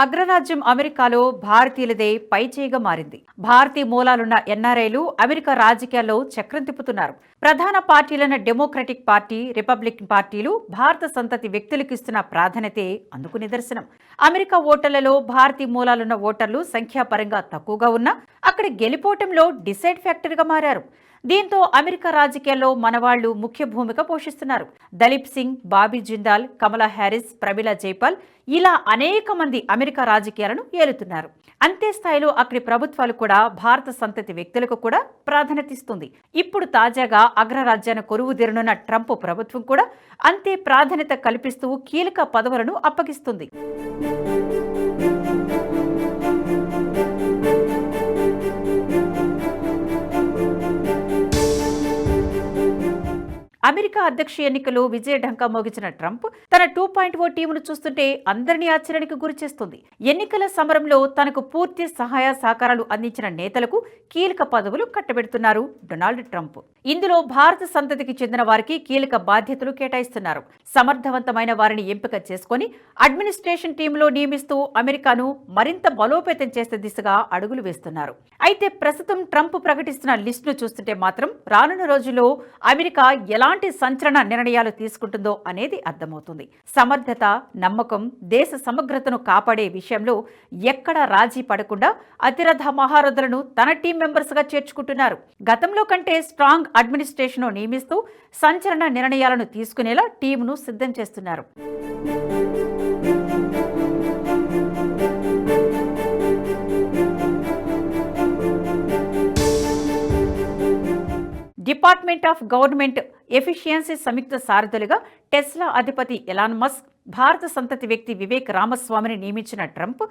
అగ్రరాజ్యం అమెరికాలో భారతీయులదే పైచేయిగా మారింది. భారతీయ మూలాలున్న ఎన్ఆర్ఐలు అమెరికా రాజకీయాల్లో చక్రం తిప్పుతున్నారు. ప్రధాన పార్టీలైన డెమోక్రటిక్ పార్టీ రిపబ్లికన్ పార్టీలు భారత సంతతి వ్యక్తులకు ఇస్తున్న ప్రాధాన్యతే అందుకు నిదర్శనం. అమెరికా ఓటర్లలో భారతీయ మూలాలున్న ఓటర్లు సంఖ్యాపరంగా తక్కువగా ఉన్నా అక్కడ గెలిపోవటంలో డిసైడ్ ఫ్యాక్టర్గా మారారు. దీంతో అమెరికా రాజకీయాల్లో మనవాళ్ళు ముఖ్య భూమిక పోషిస్తున్నారు. దలీప్ సింగ్ బాబీ జిందాల్ కమలా హ్యారిస్ ప్రమీలా జైపాల్ ఇలా అనేక మంది అమెరికా రాజకీయాలను ఏలుతున్నారు. అంతే స్థాయిలో అక్కడి ప్రభుత్వాలు కూడా భారత సంతతి వ్యక్తులకు కూడా ప్రాధాన్యత ఇస్తుంది ఇప్పుడు తాజాగా అగ్రరాజ్యాన్ని కొరువు తీరనున్న ట్రంప్ ప్రభుత్వం కూడా అంతే ప్రాధాన్యత కల్పిస్తూ కీలక పదవులను అప్పగిస్తుంది. అమెరికా అధ్యక్ష ఎన్నికలో విజయ ఢంకా మోగించిన ట్రంప్ తన టూ పాయింట్ ఓ టీమును చూస్తుంటే అందరినీ ఆశ్చర్యానికి గురిచేస్తుంది ఎన్నికల సమరంలో తనకు పూర్తి సహాయ సహకారాలు అందించిన నేతలకు కీలక పదవులు కట్టబెడుతున్నారు డొనాల్డ్ ట్రంప్. ఇందులో భారత సంతతికి చెందిన వారికి కీలక బాధ్యతలు కేటాయిస్తున్నారు. సమర్థవంతమైన వారిని ఎంపిక చేసుకుని అడ్మినిస్ట్రేషన్ టీంలో నియమిస్తూ అమెరికాను మరింత బలోపేతం చేసే దిశగా అడుగులు వేస్తున్నారు. అయితే ప్రస్తుతం ట్రంప్ ప్రకటిస్తున్న లిస్టును చూస్తుంటే మాత్రం రానున్న రోజుల్లో అమెరికా ఎలా ఎలాంటి సంచలన నిర్ణయాలు తీసుకుంటుందో అనేది అర్థమవుతుంది. సమర్థత నమ్మకం దేశ సమగ్రతను కాపాడే విషయంలో ఎక్కడా రాజీ పడకుండా అతిరథ మహారథులను తన టీం మెంబర్స్గా చేర్చుకుంటున్నారు. గతంలో కంటే స్ట్రాంగ్ అడ్మినిస్ట్రేషన్ను నియమిస్తూ సంచలన నిర్ణయాలను తీసుకునేలా టీంను సిద్ధం చేస్తున్నారు. డిపార్ట్మెంట్ ఆఫ్ గవర్నమెంట్ ఎఫిషియన్సీ సంయుక్త సారథులుగా టెస్లా అధిపతి ఎలాన్ మస్క్ భారత సంతతి వ్యక్తి వివేక్ రామస్వామిని నియమించిన ట్రంప్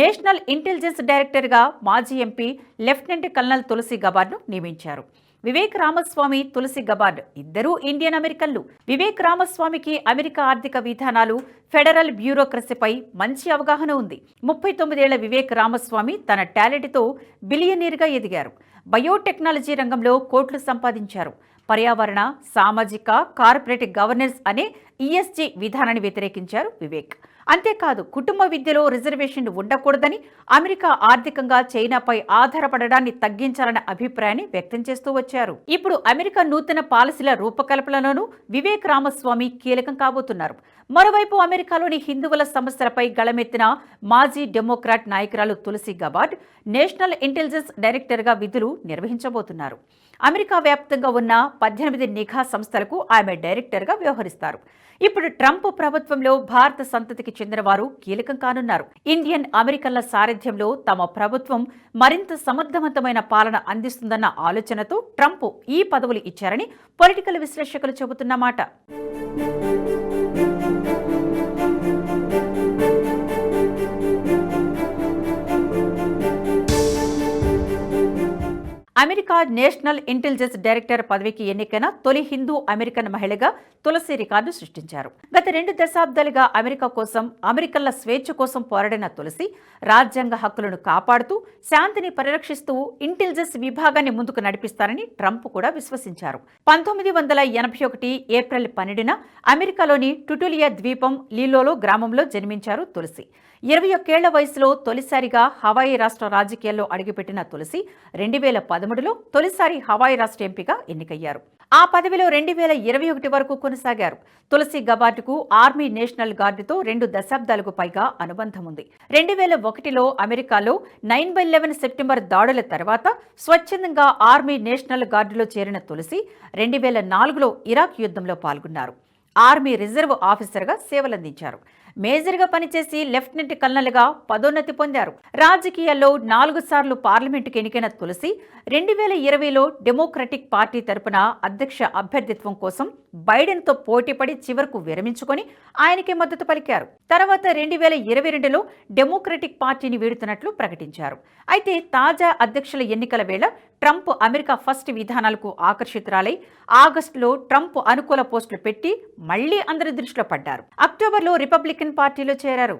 నేషనల్ ఇంటెలిజెన్స్ డైరెక్టర్గా మాజీ ఎంపీ లెఫ్టినెంట్ కల్నల్ తులసి గబార్ను నియమించారు. వివేక్ రామస్వామి తులసి గబార్డ్ ఇద్దరూ ఇండియన్ అమెరికన్లు. వివేక్ రామస్వామికి అమెరికా ఆర్థిక విధానాలు ఫెడరల్ బ్యూరోక్రసీపై మంచి అవగాహన ఉంది. ముప్పై తొమ్మిదేళ్ళ వివేక్ రామస్వామి తన టాలెంట్తో బిలియనీర్గా ఎదిగారు. బయోటెక్నాలజీ రంగంలో కోట్లు సంపాదించారు. పర్యావరణ సామాజిక కార్పొరేట్ గవర్నెన్స్ అనే ఈఎస్జీ విధానాన్ని వ్యతిరేకించారు వివేక్. అంతేకాదు కుటుంబ విద్యలో రిజర్వేషన్లు ఉండకూడదని అమెరికా ఆర్థికంగా చైనాపై ఆధారపడడాన్ని తగ్గించాలన్న అభిప్రాయాన్ని వ్యక్తం చేస్తూ వచ్చారు. ఇప్పుడు అమెరికా నూతన పాలసీల రూపకల్పనలోనూ వివేక్ రామస్వామి కీలకం కాబోతున్నారు. మరోవైపు అమెరికాలోని హిందువుల సమస్యలపై గళమెత్తిన మాజీ డెమోక్రాట్ నాయకురాలు తులసి గబార్డ్ నేషనల్ ఇంటెలిజెన్స్ డైరెక్టర్గా విధులు నిర్వహించబోతున్నారు. అమెరికా వ్యాప్తంగా ఉన్న పద్దెనిమిది నిఘా సంస్థలకు ఆమె డైరెక్టర్గా వ్యవహరిస్తారు. ఇప్పుడు ట్రంప్ ప్రభుత్వంలో భారత సంతతికి చెందిన వారు కీలకం కానున్నారు. ఇండియన్ అమెరికన్ల సారథ్యంలో తమ ప్రభుత్వం మరింత సమర్థవంతమైన పాలన అందిస్తుందన్న ఆలోచనతో ట్రంప్ ఈ పదవులు ఇచ్చారని పొలిటికల్ విశ్లేషకులు చెబుతున్నమాట. అమెరికా నేషనల్ ఇంటెలిజెన్స్ డైరెక్టర్ పదవికి ఎన్నికైన తొలి హిందూ అమెరికన్ మహిళగా తులసి రికార్డు సృష్టించారు. గత రెండు దశాబ్దాలుగా అమెరికా కోసం అమెరికన్ల స్వేచ్ఛ కోసం పోరాడిన తులసి రాజ్యాంగ హక్కులను కాపాడుతూ శాంతిని పరిరక్షిస్తూ ఇంటెలిజెన్స్ విభాగాన్ని ముందుకు నడిపిస్తారని ట్రంప్ కూడా విశ్వసించారు. పంతొమ్మిది వందల ఎనభై ఒకటి ఏప్రిల్ పన్నెండున అమెరికాలోని టుటులియా ద్వీపం లీలోలో గ్రామంలో జన్మించారు తులసి. ఇరవై ఒక్కేళ్ళ వయసులో తొలిసారిగా హవాయి రాష్ట్ర రాజకీయాల్లో అడుగుపెట్టిన తులసి రెండు వేల పదమూడులో తొలిసారి హవాయి రాష్ట్ర ఎంపీగా ఎన్నికయ్యారు. ఆ పదవిలో రెండు వేల ఇరవై ఒకటి వరకు కొనసాగారు. తులసి గబార్డుకు ఆర్మీ నేషనల్ గార్డుతో రెండు దశాబ్దాలకు పైగా అనుబంధం ఉంది. రెండు వేల ఒకటిలో అమెరికాలో నైన్ బై లెవెన్ సెప్టెంబర్ దాడుల తర్వాత స్వచ్ఛందంగా ఆర్మీ నేషనల్ గార్డులో చేరిన తులసి రెండు వేల నాలుగులో ఇరాక్ యుద్ధంలో పాల్గొన్నారు. ఆర్మీ రిజర్వ్ ఆఫీసర్గా సేవలందించారు. మేజర్గా పనిచేసి లెఫ్టినెంట్ కల్నల్గా పదోన్నతి పొందారు. రాజకీయాల్లో నాలుగు సార్లు పార్లమెంటుకు ఎన్నికైన తులసి రెండు వేల ఇరవైలో డెమోక్రటిక్ పార్టీ తరపున అధ్యక్ష అభ్యర్థిత్వం కోసం బైడెన్తో పోటీపడి చివరకు విరమించుకొని ఆయనకే మద్దతు పలికారు. తర్వాత రెండు వేల ఇరవై రెండులో డెమోక్రటిక్ పార్టీని వీడుతున్నట్లు ప్రకటించారు. అయితే తాజా అధ్యక్షుల ఎన్నికల వేళ ట్రంప్ అమెరికా ఫస్ట్ విధానాలకు ఆకర్షితురాలై ఆగస్టులో ట్రంప్ అనుకూల పోస్టులు పెట్టి మళ్ళీ అందరి దృష్టిలో పడ్డారు. అక్టోబర్లో రిపబ్లికన్ పార్టీలో చేరారు.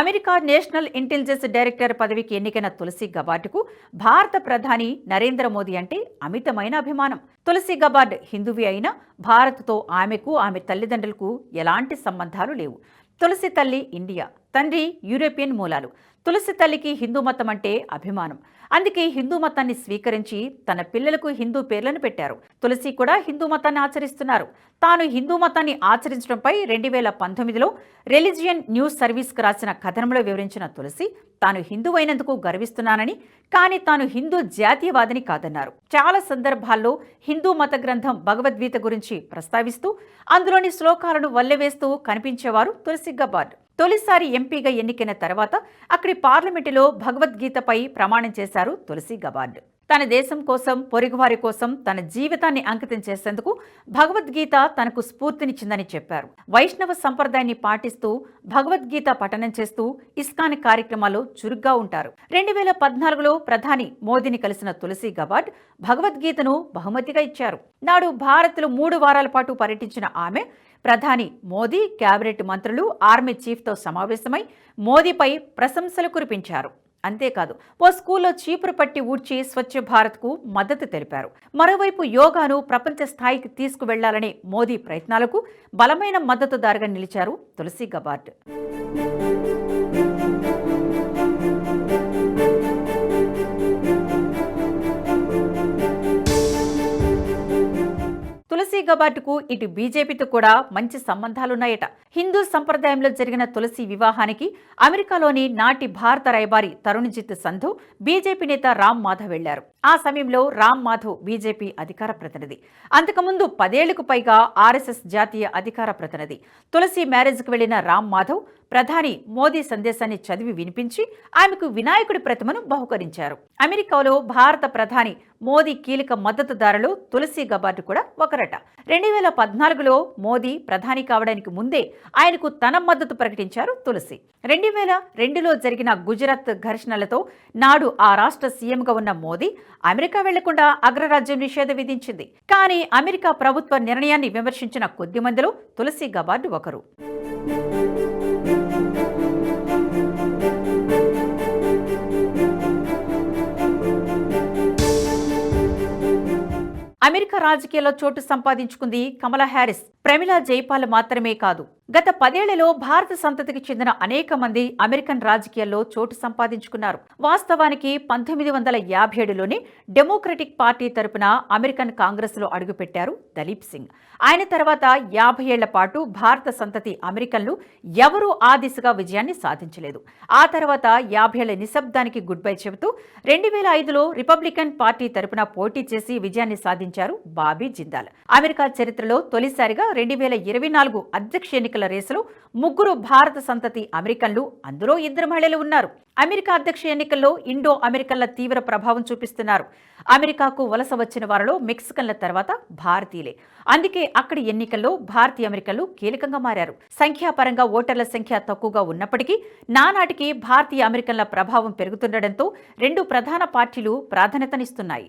అమెరికా నేషనల్ ఇంటెలిజెన్స్ డైరెక్టర్ పదవికి ఎన్నికైన తులసి గబార్డ్కు భారత ప్రధాని నరేంద్ర మోదీ అంటే అమితమైన అభిమానం. తులసి గబార్డ్ హిందువి అయినా భారత్తో ఆమెకు ఆమె తల్లిదండ్రులకు ఎలాంటి సంబంధాలు లేవు. తులసి తల్లి ఇండియా తండ్రి యూరోపియన్ మూలాలు. తులసి తల్లికి హిందూ మతం అంటే అభిమానం. అందుకే హిందూ మతాన్ని స్వీకరించి తన పిల్లలకు హిందూ పేర్లను పెట్టారు. తులసి కూడా హిందూ మతాన్ని ఆచరిస్తున్నారు. తాను హిందూ మతాన్ని ఆచరించడంపై రెండు వేల పంతొమ్మిదిలో రిలిజియన్ న్యూస్ సర్వీస్కు రాసిన కథనంలో వివరించిన తులసి తాను హిందూ అయినందుకు గర్విస్తున్నానని కానీ తాను హిందూ జాతీయవాదిని కాదన్నారు. చాలా సందర్భాల్లో హిందూ మత గ్రంథం భగవద్గీత గురించి ప్రస్తావిస్తూ అందులోని శ్లోకాలను వల్లెవేస్తూ కనిపించేవారు తులసి గబార్డ్ తొలిసారి ఎంపీగా ఎన్నికైన తర్వాత అక్కడి పార్లమెంటులో భగవద్గీతపై ప్రమాణం చేశారు తులసి గబార్డ్ తన దేశం కోసం పొరుగువారి కోసం తన జీవితాన్ని అంకితం చేసేందుకు భగవద్గీత తనకు స్ఫూర్తినిచ్చిందని చెప్పారు. వైష్ణవ సంప్రదాయాన్ని పాటిస్తూ భగవద్గీత పఠనం చేస్తూ ఇస్కాన్ కార్యక్రమాల్లో చురుగ్గా ఉంటారు. రెండు వేల పద్నాలుగులో ప్రధాని మోదీని కలిసిన తులసి గబార్డ్ భగవద్గీతను బహుమతిగా ఇచ్చారు. నాడు భారత్లో మూడు వారాల పాటు పర్యటించిన ఆమె ప్రధాని మోదీ కేబినెట్ మంత్రులు ఆర్మీ చీఫ్తో సమావేశమై మోదీపై ప్రశంసలు కురిపించారు. అంతేకాదు ఓ స్కూల్లో చీపురు పట్టి ఊడ్చి స్వచ్ఛ భారత్కు మద్దతు తెలిపారు. మరోవైపు యోగాను ప్రపంచ స్థాయికి తీసుకువెళ్ళాలనే మోదీ ప్రయత్నాలకు బలమైన మద్దతుదారుగా నిలిచారు తులసి గబార్డ్. తులసి ఇటు బీజేపీతో కూడా మంచి సంబంధాలున్నాయట. హిందూ సంప్రదాయంలో జరిగిన తులసి వివాహానికి అమెరికాలోని నాటి భారత రాయబారి తరుణ్జిత్ సంధు బీజేపీ నేత రామ్ మాధవ్ వెళ్ళారు. ఆ సమయంలో రామ్ మాధవ్ బీజేపీ అధికార ప్రతినిధి. అంతకుముందు పదేళ్ళకు పైగా ఆర్ఎస్ఎస్ జాతీయ అధికార ప్రతినిధి. తులసి మ్యారేజ్కు వెళ్ళిన రామ్ మాధవ్ ప్రధాని మోదీ సందేశాన్ని చదివి వినిపించి ఆమెకు వినాయకుడి ప్రతిమను బహుకరించారు. అమెరికాలో భారత ప్రధాని మోదీ కీలక మద్దతుదారులు తులసి గబార్డు కూడా ఒకరట. రెండు వేల పద్నాలుగులో మోదీ ప్రధాని కావడానికి ముందే ఆయనకు తన మద్దతు ప్రకటించారు తులసి. రెండు వేల రెండులో జరిగిన గుజరాత్ ఘర్షణలతో నాడు ఆ రాష్ట్ర సీఎంగా ఉన్న మోదీ అమెరికా వెళ్ళకుండా అగ్రరాజ్యం నిషేధం విధించింది. కానీ అమెరికా ప్రభుత్వ నిర్ణయాన్ని విమర్శించిన కొద్ది మందిలో తులసి గబార్డు ఒకరు. అమెరికా రాజకీయాల్లో చోటు సంపాదించుకుంది కమలా హ్యారిస్. ప్రమిళ జైపాల్ మాత్రమే కాదు. గత పదేళ్ళలో భారత సంతతికి చెందిన అనేక మంది అమెరికన్ రాజకీయాల్లో చోటు సంపాదించుకున్నారు. వాస్తవానికి పంతొమ్మిది వందల యాభై ఏడులోనే డెమోక్రటిక్ పార్టీ తరపున అమెరికన్ కాంగ్రెస్లో అడుగుపెట్టారు దలీప్ సింగ్. ఆయన తర్వాత యాభై ఏళ్ళ పాటు భారత సంతతి అమెరికన్లు ఎవరూ ఆ దిశగా విజయాన్ని సాధించలేదు. ఆ తర్వాత యాభై ఏళ్ళ నిశ్శబ్దానికి గుడ్ బై చెబుతూ రెండు వేల ఐదులో రిపబ్లికన్ పార్టీ తరపున పోటీ చేసి విజయాన్ని సాధించారు. బాబీ జిందాల్. అమెరికా చరిత్రలో తొలిసారిగా రెండు వేల ఇరవై నాలుగు అధ్యక్ష ఎన్నికల రేసులో ముగ్గురు భారత సంతతి అమెరికన్లు అందులో ఇద్దరు మహిళలు ఉన్నారు. అమెరికా అధ్యక్ష ఎన్నికల్లో ఇండో అమెరికన్ల తీవ్ర ప్రభావం చూపిస్తున్నారు. అమెరికాకు వలస వచ్చిన వారిలో మెక్సికన్ల తర్వాత భారతీయులే. అందుకే అక్కడి ఎన్నికల్లో భారతీయ అమెరికన్లు కీలకంగా మారారు. సంఖ్యాపరంగా ఓటర్ల సంఖ్య తక్కువగా ఉన్నప్పటికీ నానాటికి భారతీయ అమెరికన్ల ప్రభావం పెరుగుతుండటంతో రెండు ప్రధాన పార్టీలు ప్రాధాన్యతనిస్తున్నాయి.